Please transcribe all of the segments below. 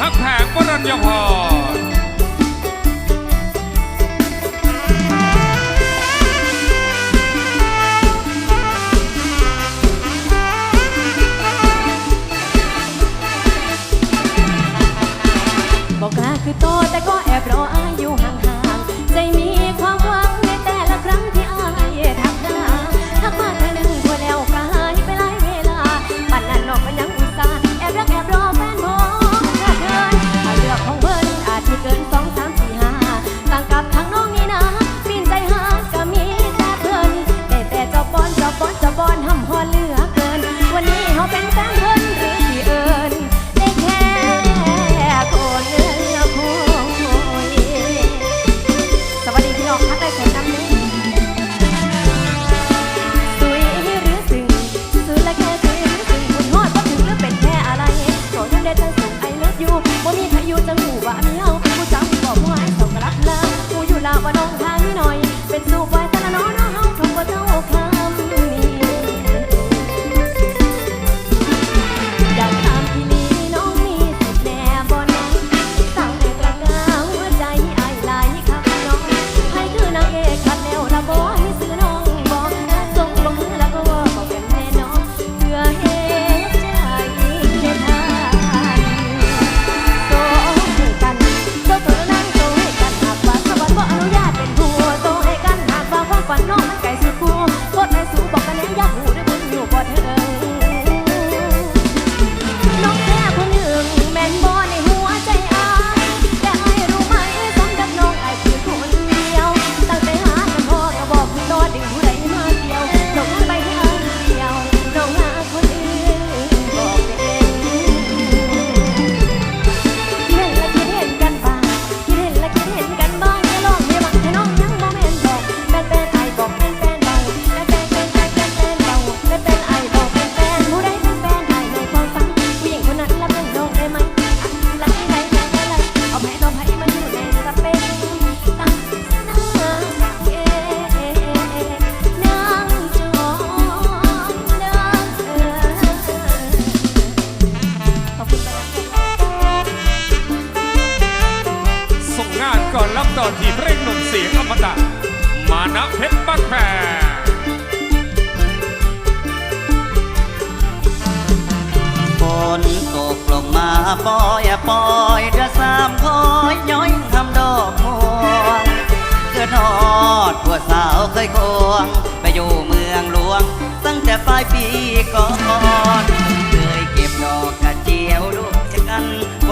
ฮักแผงวรัญญาพร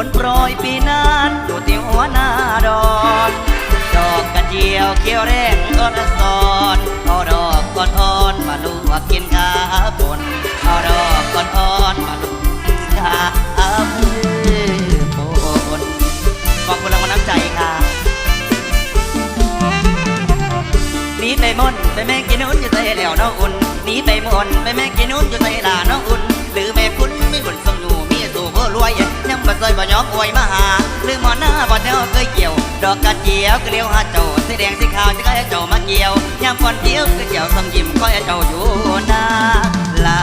นฝนโปรยปีนั้นอยู่ที่หัวหน้าดอนดอกกระเจียวเขียวแรงก็ระสอนเอาดอกก้อนอ่อนมาลวกกินขาบนเอาดอกก้อนอ่อนมาลวกกินขาบนขอบคุณรางวัลน้ำใจค่ะหนีไปมนไปแม่กินนุ่นอยู่ใส่แล้วน้องอุ่นหนีไปมนไปแม่กินนุ่นอยู่ใส่ลาน้องอุ่นหรือแม่คุณไมีบุญสมอยู่มีสู่ผู้รวย บ่ซอยบ่ยอมอวยมาหาหรือหมอหน้าบ่เท่าเคยเกี่ยว ดอกกระเจียวก็เลี้ยวหาเจ้าสีแดงสีขาวจะก็ให้เจ้ามาเกี่ยวยามก่อนเดียวก็เจียวสมยิ้มคอยให้เจ้าอยู่หน้าลา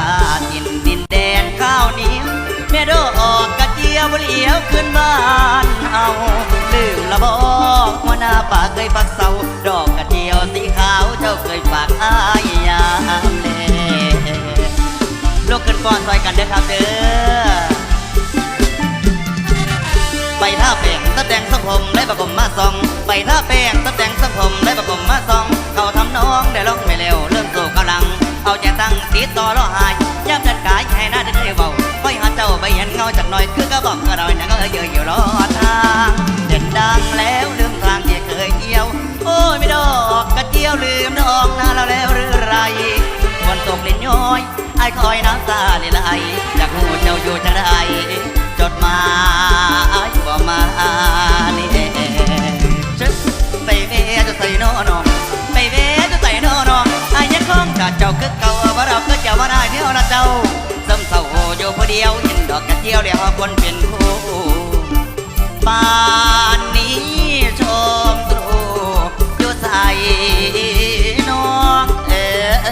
ดินดินแดนข้าวเหนียวแม่ดอกกระเจียวบ่เลี้ยวขึ้นบ้านเอาลืมละบอกว่าหน้าป่าเคยพักเศร้าดอกกระเจียวสีขาวเจ้าเคยฝากอายยามเล่ลุกขึ้นฟ้อนซอยกันเด้อครับเด้อ ไปท่าแป้งตะแดงสังผมได้ประกบมาซอง ไปท่าแป้งตะแดงสังผมได้ประกบมาซอง เขาทำน้องได้ร้องไม่เร็วเริ่มโศกกำลัง เอาใจตั้งติดต่อรอหายย่ำจัดกายให้หน้าได้ได้เบาค่อยหาเจ้าไปเห็นเงาจากหน่อยคือกระบอกกระดอยนังเออเยอะอยู่รอทางเดินดังแล้วลืมทางที่เคยเที่ยว โอ้ยไม่ดอกกระเจียวลืมดอกนาแล้วแล้วหรือไรฝนตกเล่นย้อยไอ้คอยน้ำตาไหลอยากหูเจ้าอยู่จะได้านนี้ชมตรูอยู่ใส่น้องเออ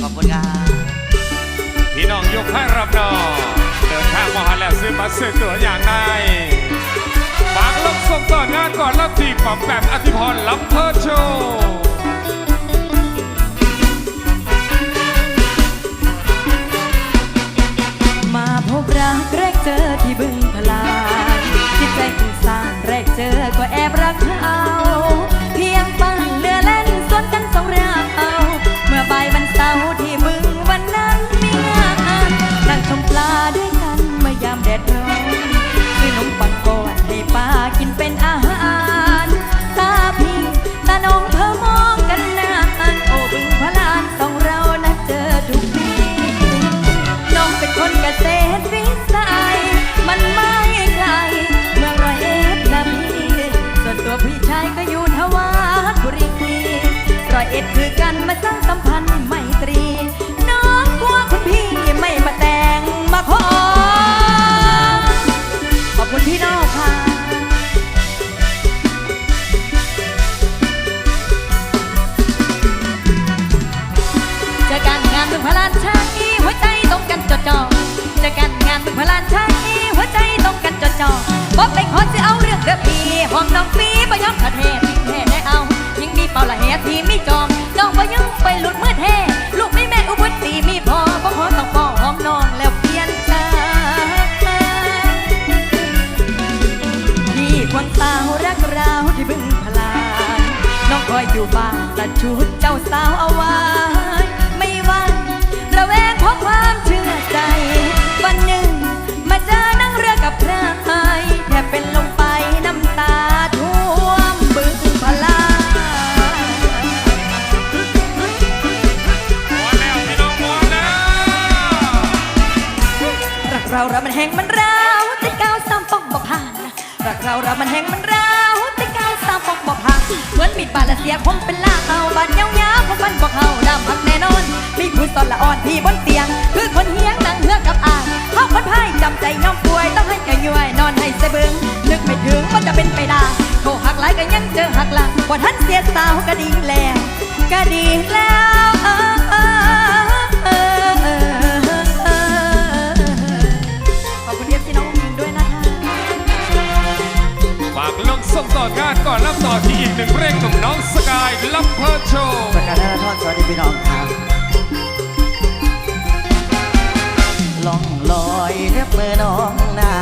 ขอบคุณครับพี่น้องยกให้รับน้องเดินทางมาหาแล้วซื้อบัตรซื้อตัวอย่างไรฝากลงส่งต่องานก่อนรับทีปอมแปมอธิพรลำเพอโชว์ พบรักแรกเจอที่บึงพลานจิดใจคุณสร้า คือกันมาสร้างสัมพันธ์ไมตรี อนรับต่อที่อีกหนึ่งเพลงของน้องสกายลับเพอโชว์สกัดธนาทรสวัสดีพี่น้องครับล่องลอยเรียบมือน้องนา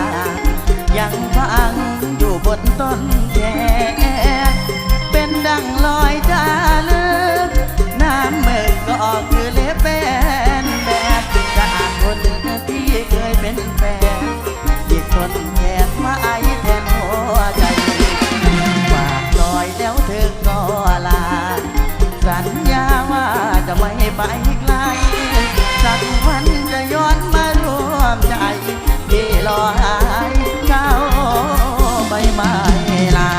ยังพังอยู่บนต้นแค จะไม่ไปไกลสักวันจะย้อนมารวมใจที่รอหายเจ้าใบไม้ลา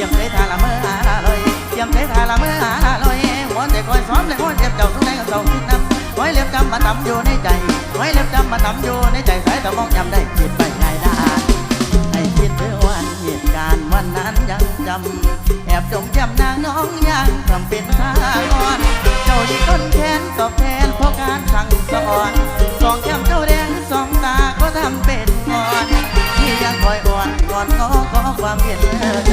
ยังได้ทาละเมื่อหาเลยยังได้ทาละเมื่อหาเลยหัวใจคอยซ้อมเลยหัวเจ็บเจ้าทุกในกับเจ้าคิดน้ำไว้เล็บจำมาตำอยู่ในใจไว้เล็บจำมาตำอยู่ในใจสายตะมองยำได้คิดไป ตุการณ์วันนั้นยังจำ แอบจมจำนางน้องยังทำเป็นทางอ่อน เจ้าดีต้นแขนตอบแทนเพราะการสั่งสอนสองแก้มเจ้าแดงสองตาก็ทำเป็นงอนที่ยังคอยอ่อนก่อนก็ขอความเห็นใจ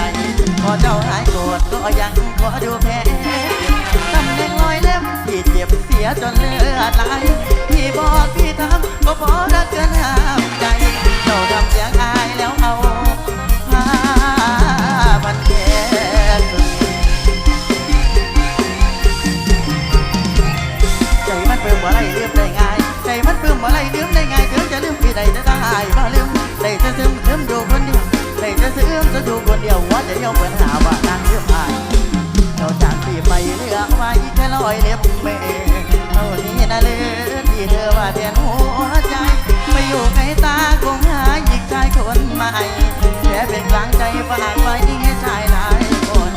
ขอเจ้าหายโกรธก็ยังขอดูแพ้ตำแหน่งลอยเล็บที่เจ็บเสียจนเลือดไหลที่บอกที่ทำก็พอรักเกินห้ามใจเจ้าดำเสียงอายแล้วเอา เปิ่มว่าไรลืมได้ง่ายถึงจะลืมพี่ใดจะได้บ่ลืมได้จะซึมซึมอยู่คนเดียวได้จะซึมจะอยู่คนเดียวว่าจะเดียวเปิดหาว่านางลืมอายเจ้าจากที่ไปเลือไว้แค่รอยเล็บเมเท่านี้นะเลือที่เธอว่าแทนหัวใจไม่อยู่ใกลตาคงหาอีกชายคนใหม่แค่เป็นกลางใจฝากไว้นี่ให้ชายหลายคน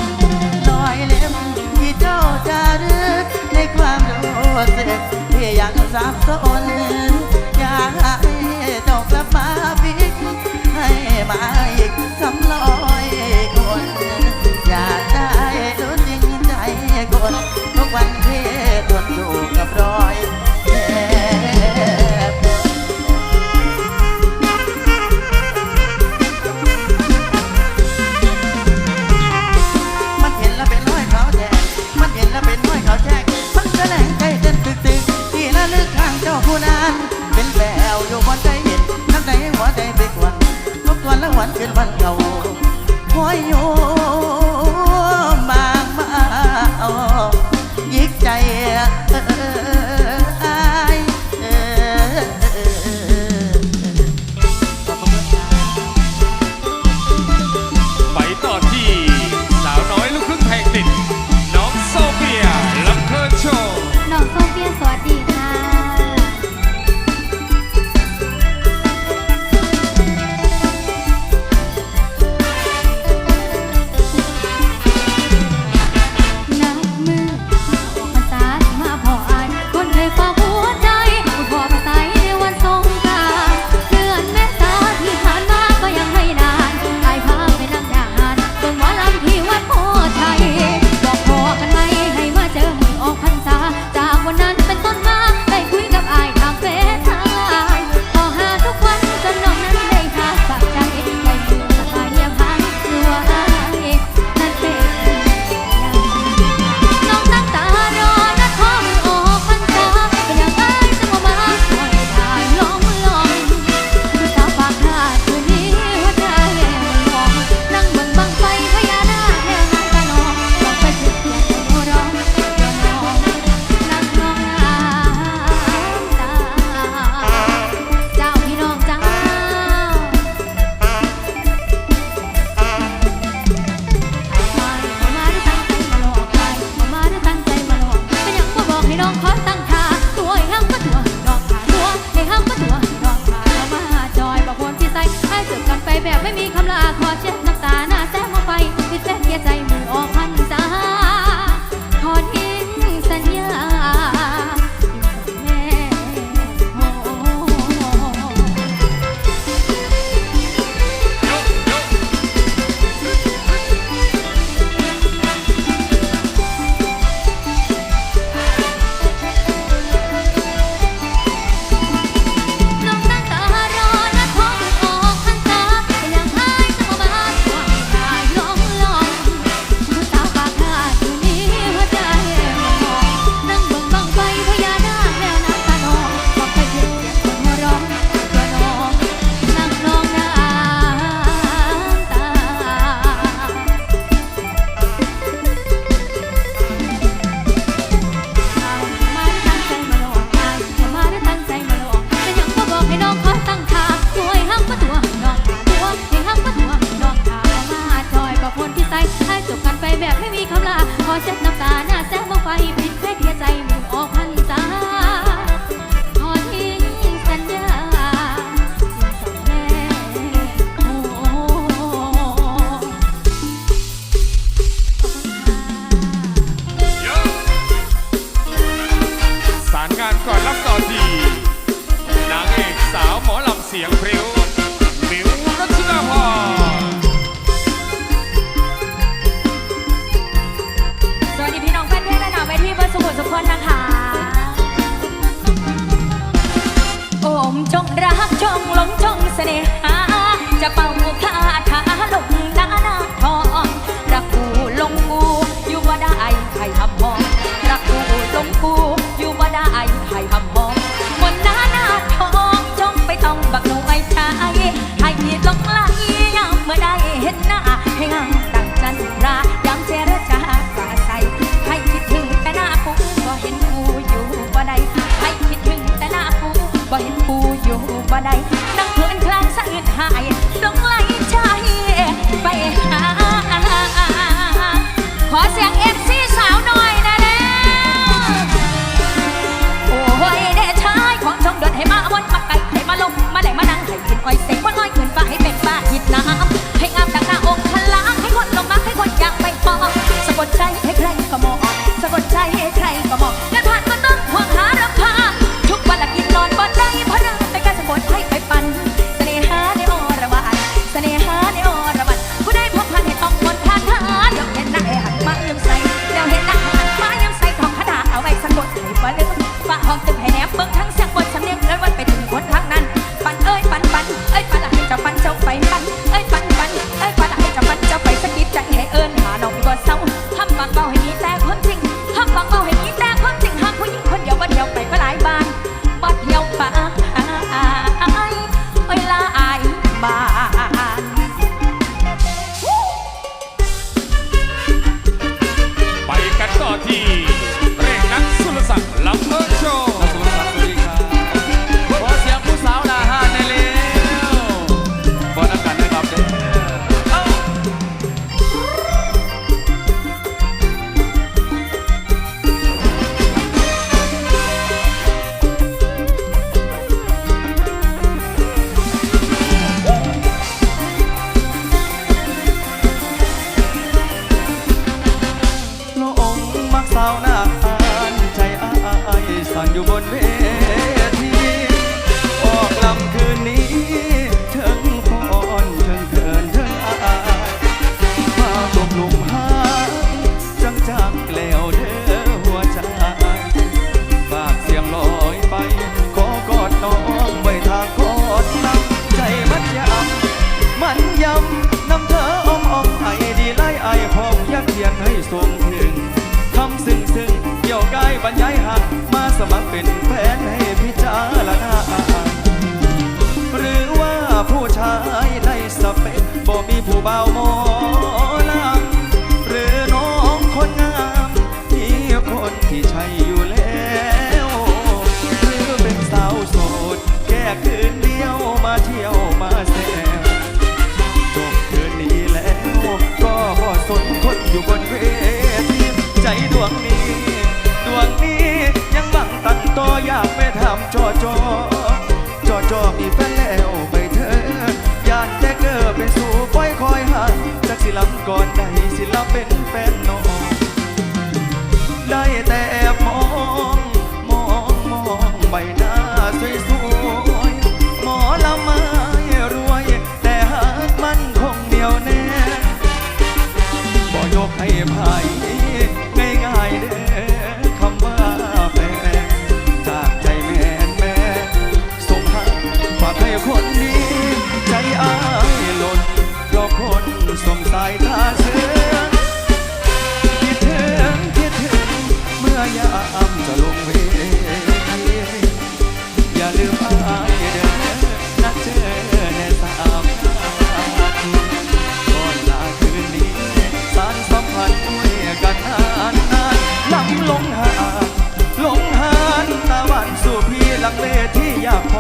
รอยเล็บที่เจ้าจะรึกในความรู้สึก อยากสับสนอยากให้เจ้ากลับมาพิกให้มาอีกสำลองันเป็นวันเก่าคอยโย แบบไม่มี น่หา จะเป่าคาถาลงหน้าหน้าทองรักกูลงกูอยู่บ่ได้ใครทำมองรักกูลงกูอยู่บ่ได้ใครทำมองบนหน้าหน้าทองจ้องไปต้องบักหนูไอ้ชายให้ลงไหลยามเมื่อได้เห็นหน้าให้งามดังจันทรายามเจรจาสาใส่ให้คิดถึงแต่หน้ากูบ่เห็นกูอยู่บ่ได้ให้คิดถึงแต่หน้ากูบ่เห็นกูอยู่บ่ได้ เงินผ่านก็ต้องห่วงหาราคาทุกวันละกินนอนบ่ได้เพราะไปการสมบูให้ไปปันเสน่หาในอรวาสเสน่หาในอรวาสผู้ใดพบผ่านให้ต้องมนผ่านหาดเห็นนักเอหันมาเมใส่แล้วเห็นนักหันมาเมใส่ของคาถาเอาไว้สะกดใส่ลืมฝากห้องตึกให้ ที่ใช่อยู่แล้วหรือเป็นสาวโสด แค่คืนเดียวมาเที่ยวมาแซวจบคืนนี้แล้ว ก็พอสนคนอยู่บนเวทีใจดวงนี้ ดวงนี้ยังบังตันตออยากไปทำจอจอจอจอมีแฟนแล้วไปเธอยานแจ็เกอร์เป็นสู่คอยคอยหักจากสิลำก่อนใดสิลำเป็นแฟนน้อง แต่มอง ลักเลที่อยาก